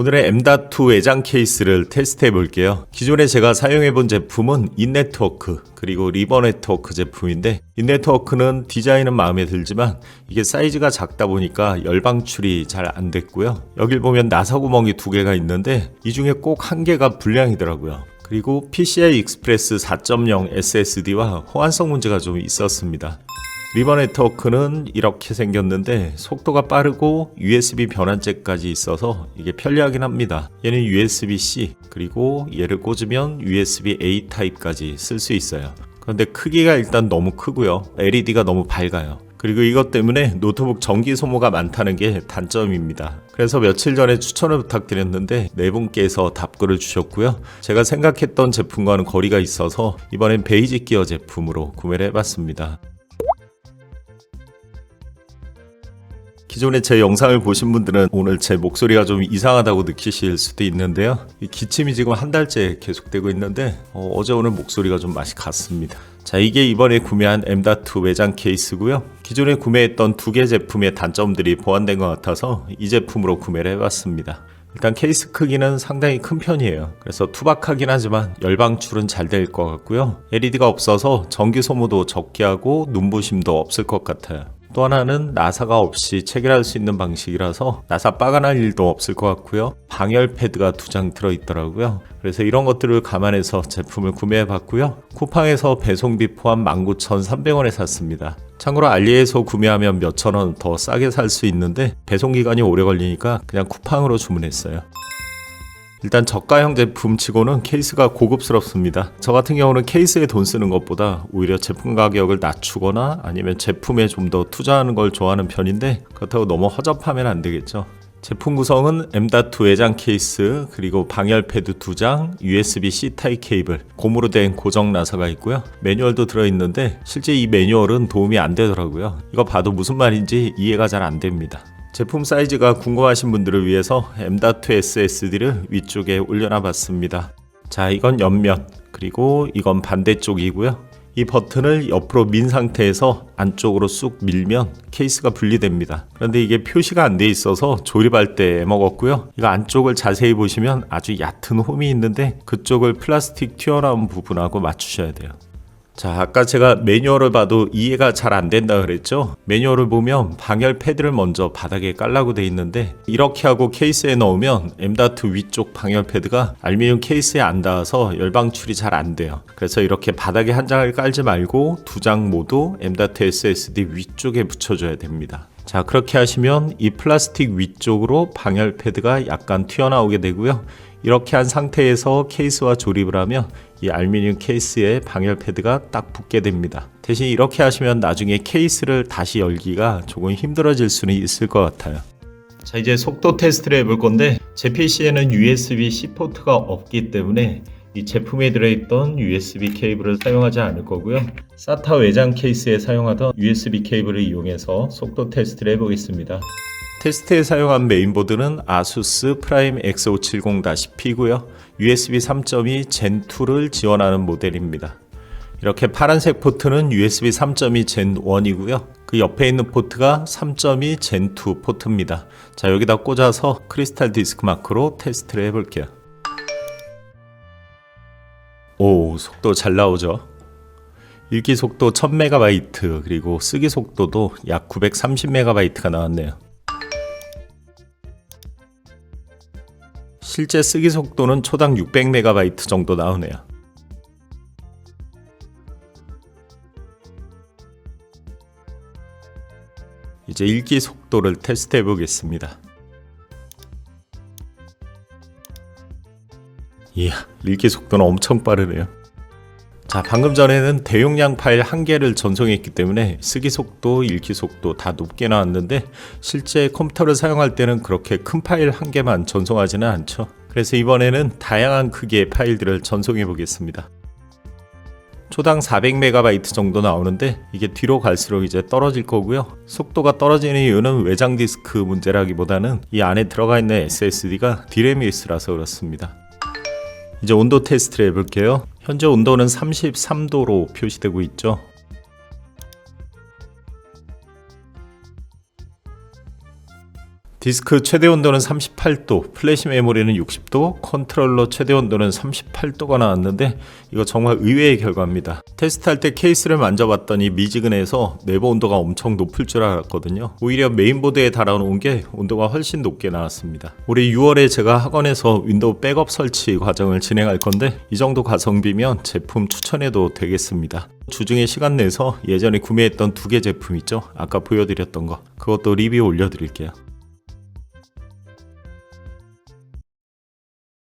오늘의 M.2 외장 케이스를 테스트해 볼게요. 기존에 제가 사용해 본 제품은 인네트워크 그리고 리버 네트워크 제품인데 인네트워크는 디자인은 마음에 들지만 이게 사이즈가 작다 보니까 열방출이 잘 안 됐고요. 여길 보면 나사 구멍이 두 개가 있는데 이 중에 꼭 한 개가 불량이더라고요. 그리고 PCI 익스프레스 4.0 SSD와 호환성 문제가 좀 있었습니다. 리버 네트워크는 이렇게 생겼는데 속도가 빠르고 USB 변환잭까지 있어서 이게 편리하긴 합니다. 얘는 USB-C 그리고 얘를 꽂으면 USB-A 타입까지 쓸 수 있어요. 그런데 크기가 일단 너무 크고요. LED가 너무 밝아요. 그리고 이것 때문에 노트북 전기 소모가 많다는 게 단점입니다. 그래서 며칠 전에 추천을 부탁드렸는데 네 분께서 답글을 주셨고요. 제가 생각했던 제품과는 거리가 있어서 이번엔 베이지 기어 제품으로 구매를 해봤습니다. 기존에 제 영상을 보신 분들은 오늘 제 목소리가 좀 이상하다고 느끼실 수도 있는데요. 이 기침이 지금 한 달째 계속되고 있는데 어, 제 오늘 목소리가 좀 맛이 갔습니다. 자 이게 이번에 구매한 M.2 외장 케이스고요. 기존에 구매했던 두 개 제품의 단점들이 보완된 것 같아서 이 제품으로 구매를 해봤습니다. 일단 케이스 크기는 상당히 큰 편이에요. 그래서 투박하긴 하지만 열방출은 잘 될 것 같고요. LED가 없어서 전기 소모도 적게 하고 눈부심도 없을 것 같아요. 또 하나는 나사가 없이 체결할 수 있는 방식이라서 나사 빠가날 일도 없을 것 같고요. 방열 패드가 두 장 들어있더라고요. 그래서 이런 것들을 감안해서 제품을 구매해 봤고요. 쿠팡에서 배송비 포함 19,300원에 샀습니다. 참고로 알리에서 구매하면 몇천 원 더 싸게 살 수 있는데 배송 기간이 오래 걸리니까 그냥 쿠팡으로 주문했어요. 일단 저가형 제품치고는 케이스가 고급스럽습니다. 저 같은 경우는 케이스에 돈 쓰는 것보다 오히려 제품 가격을 낮추거나 아니면 제품에 좀 더 투자하는 걸 좋아하는 편인데 그렇다고 너무 허접하면 안 되겠죠. 제품 구성은 M.2 외장 케이스, 그리고 방열 패드 2장, USB-C 타입 케이블, 고무로 된 고정 나사가 있고요. 매뉴얼도 들어있는데 실제 이 매뉴얼은 도움이 안 되더라고요. 이거 봐도 무슨 말인지 이해가 잘 안 됩니다. 제품 사이즈가 궁금하신 분들을 위해서 M.2 SSD를 위쪽에 올려놔 봤습니다. 자, 이건 옆면, 그리고 이건 반대쪽이고요. 이 버튼을 옆으로 민 상태에서 안쪽으로 쑥 밀면 케이스가 분리됩니다. 그런데 이게 표시가 안 돼 있어서 조립할 때 먹었고요. 이거 안쪽을 자세히 보시면 아주 얕은 홈이 있는데 그쪽을 플라스틱 튀어나온 부분하고 맞추셔야 돼요. 자, 아까 제가 매뉴얼을 봐도 이해가 잘 안 된다 그랬죠? 매뉴얼을 보면 방열 패드를 먼저 바닥에 깔라고 돼 있는데 이렇게 하고 케이스에 넣으면 M.2 위쪽 방열 패드가 알루미늄 케이스에 안 닿아서 열방출이 잘 안 돼요. 그래서 이렇게 바닥에 한 장을 깔지 말고 두 장 모두 M.2 SSD 위쪽에 붙여줘야 됩니다. 자, 그렇게 하시면 이 플라스틱 위쪽으로 방열 패드가 약간 튀어나오게 되고요. 이렇게 한 상태에서 케이스와 조립을 하면 이 알루미늄 케이스에 방열 패드가 딱 붙게 됩니다. 대신 이렇게 하시면 나중에 케이스를 다시 열기가 조금 힘들어질 수는 있을 것 같아요. 자 이제 속도 테스트를 해볼 건데 제 PC에는 USB-C 포트가 없기 때문에 이 제품에 들어있던 USB 케이블을 사용하지 않을 거고요. SATA 외장 케이스에 사용하던 USB 케이블을 이용해서 속도 테스트를 해보겠습니다. 테스트에 사용한 메인보드는 아수스 프라임 X570-P고요. USB 3.2 Gen 2를 지원하는 모델입니다. 이렇게 파란색 포트는 USB 3.2 Gen 1이고요. 그 옆에 있는 포트가 3.2 Gen 2 포트입니다. 자, 여기다 꽂아서 크리스탈 디스크 마크로 테스트를 해볼게요. 오, 속도 잘 나오죠? 읽기 속도 1000MB 그리고 쓰기 속도도 약 930MB가 나왔네요. 실제 쓰기 속도는 초당 600MB 정도 나오네요. 이제 읽기 속도를 테스트해 보겠습니다. 이야, 읽기 속도는 엄청 빠르네요. 자, 방금 전에는 대용량 파일 한 개를 전송했기 때문에 쓰기 속도, 읽기 속도 다 높게 나왔는데 실제 컴퓨터를 사용할 때는 그렇게 큰 파일 한 개만 전송하지는 않죠. 그래서 이번에는 다양한 크기의 파일들을 전송해 보겠습니다. 초당 400MB 정도 나오는데 이게 뒤로 갈수록 이제 떨어질 거고요. 속도가 떨어지는 이유는 외장 디스크 문제라기보다는 이 안에 들어가 있는 SSD가 디레미스라서 그렇습니다. 이제 온도 테스트를 해볼게요. 현재 온도는 33도로 표시되고 있죠. 디스크 최대 온도는 38도, 플래시 메모리는 60도, 컨트롤러 최대 온도는 38도가 나왔는데 이거 정말 의외의 결과입니다. 테스트할 때 케이스를 만져봤더니 미지근해서 내부 온도가 엄청 높을 줄 알았거든요. 오히려 메인보드에 달아놓은 게 온도가 훨씬 높게 나왔습니다. 올해 6월에 제가 학원에서 윈도우 백업 설치 과정을 진행할 건데 이 정도 가성비면 제품 추천해도 되겠습니다. 주중에 시간 내서 예전에 구매했던 두 개 제품 있죠? 아까 보여드렸던 거 그것도 리뷰 올려드릴게요.